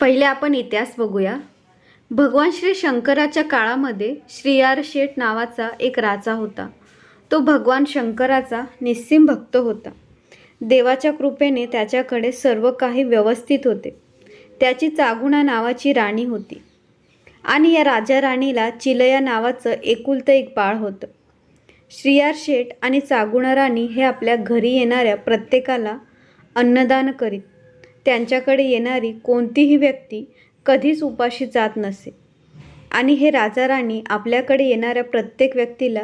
पहिले आपण इतिहास बघूया. भगवान श्री शंकराच्या काळामध्ये श्रीयार शेठ नावाचा एक राजा होता. तो भगवान शंकराचा निस्सिम भक्त होता. देवाच्या कृपेने त्याच्याकडे सर्व काही व्यवस्थित होते. त्याची चागुणा नावाची राणी होती. आणि या राजा राणीला चिलया नावाचं एकुलतं एक बाळ होतं. श्रीयार शेठ आणि चागुणा राणी हे आपल्या घरी येणाऱ्या प्रत्येकाला अन्नदान करीत. त्यांच्याकडे येणारी कोणतीही व्यक्ती कधीच उपाशी जात नसे. आणि हे राजा राणी आपल्याकडे येणाऱ्या प्रत्येक व्यक्तीला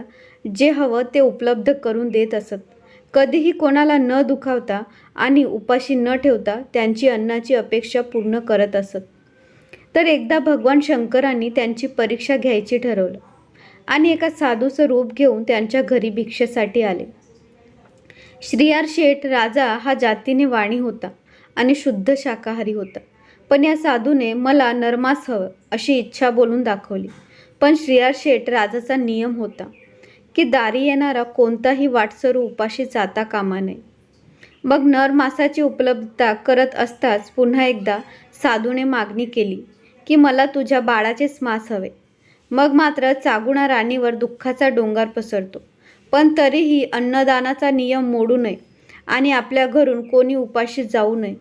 जे हवं ते उपलब्ध करून देत असत. कधीही कोणाला न दुखावता आणि उपाशी न ठेवता त्यांची अन्नाची अपेक्षा पूर्ण करत असत. तर एकदा भगवान शंकरांनी त्यांची परीक्षा घ्यायची ठरवलं आणि एका साधूचं रूप घेऊन त्यांच्या घरी भिक्षेसाठी आले. श्रीयार शेठ राजा हा जातीने वाणी होता. आणि शुद्ध शाकाहारी होता. पण या साधूने मला नरमास हवं अशी इच्छा बोलून दाखवली. पण श्रीयार शेठ राजाचा नियम होता की दारी येणारा कोणताही वाटसरू उपाशी जाता कामा नये. मग नर मासाची उपलब्धता करत असताच पुन्हा एकदा साधूने मागणी केली की मला तुझ्या बाळाचेच मांस हवे. मग मात्र चागुणा राणीवर दुःखाचा डोंगर पसरतो. पण तरीही अन्नदानाचा नियम मोडू नये आणि आपल्या घरून कोणी उपाशी जाऊ नये.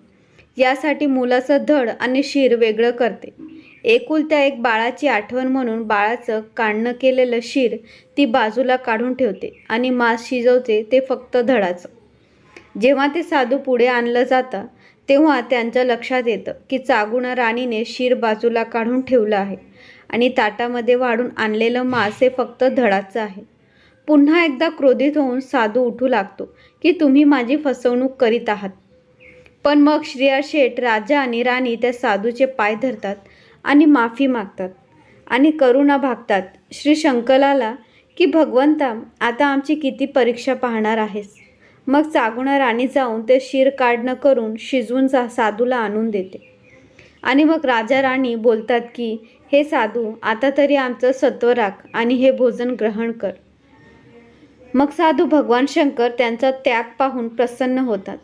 यासाठी मुलाचं धड आणि शिर वेगळं करते. एकुलत्या एक बाळाची आठवण म्हणून बाळाचं काढणं केलेलं शिर ती बाजूला काढून ठेवते आणि मांस शिजवते ते फक्त धडाचं. जेव्हा ते साधू पुढे आणलं जातं तेव्हा त्यांच्या लक्षात येतं की चागुणा राणीने शिर बाजूला काढून ठेवलं आहे आणि ताटामध्ये वाढून आणलेलं मांस हे फक्त धडाचं आहे. पुन्हा एकदा क्रोधित होऊन साधू उठू लागतो की तुम्ही माझी फसवणूक करीत आहात. पण मग श्रेया शेठ राजा आणि राणी त्या साधूचे पाय धरतात आणि माफी मागतात आणि करुणा भागतात. श्री शंकराला की भगवंता आता आमची किती परीक्षा पाहणार आहेस? मग चागुणा राणी जाऊन ते शिर काढणं करून शिजवून जा साधूला आणून देते. आणि मग राजा राणी बोलतात की हे साधू आता तरी आमचं सत्व राख आणि हे भोजन ग्रहण कर. मग साधू भगवान शंकर त्यांचा त्याग पाहून प्रसन्न होतात.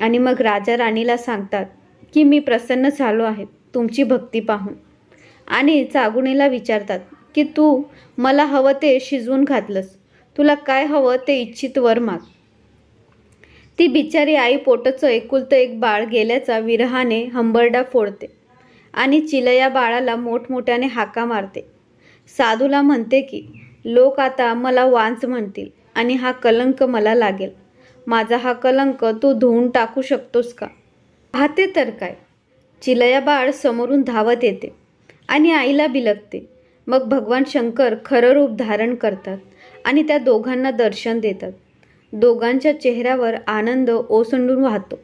आणि मग राजा राणीला सांगतात की मी प्रसन्न झालो आहे तुमची भक्ती पाहून. आणि चागुणीला विचारतात की तू मला हवं ते शिजवून घातलंस. तुला काय हवं ते इच्छित वर माग. ती बिचारी आई पोटचं एकुलतं एक बाळ गेल्याचा विरहाने हंबरडा फोडते आणि चिलया बाळाला मोठमोठ्याने हाका मारते. साधूला म्हणते की लोक आता मला वांच म्हणतील आणि हा कलंक मला लागेल. माझा हा कलंक तू धुवून टाकू शकतोस का? पाहते तर काय? चिलया बाळ समोरून धावत येते आणि आईला बिलगते. मग भगवान शंकर खरं रूप धारण करतात आणि त्या दोघांना दर्शन देतात. दोघांच्या चेहऱ्यावर आनंद ओसंडून वाहतो.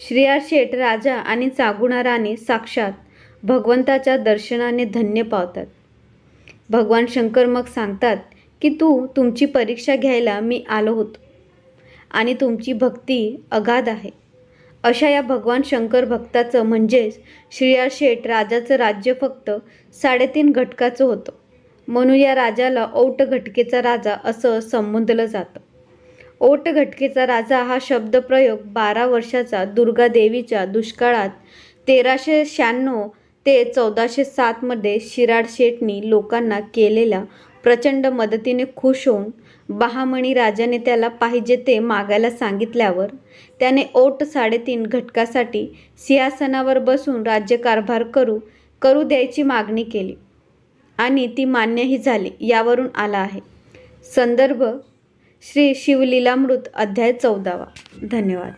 श्रेया शेठ राजा आणि चागुणा राणी साक्षात भगवंताच्या दर्शनाने धन्य पावतात. भगवान शंकर मग सांगतात की तू तुमची परीक्षा घ्यायला मी आलो होतो. आणि तुमची भक्ती अगाध आहे. अशा या भगवान शंकर भक्ताचं म्हणजेच श्रीया शेठ राजाचं राज्य फक्त साडेतीन घटकाचं होतं. म्हणून या राजाला औट घटकेचा राजा असं संबोधलं जातं. ओट घटकेचा राजा हा शब्दप्रयोग बारा वर्षाचा दुर्गा देवीच्या दुष्काळात तेराशे शहाण्णव ते चौदाशे सातमध्ये शिराड शेटनी लोकांना केलेल्या प्रचंड मदतीने खुश होऊन बहामणी राजाने त्याला पाहिजे ते मागायला सांगितल्यावर त्याने ओट साडेतीन घटकासाठी सिंहासनावर बसून राज्यकारभार करू करू द्यायची मागणी केली. आणि ती मान्यही झाली यावरून आला आहे. संदर्भ श्री शिवलीलामृत अध्याय चौदावा. धन्यवाद.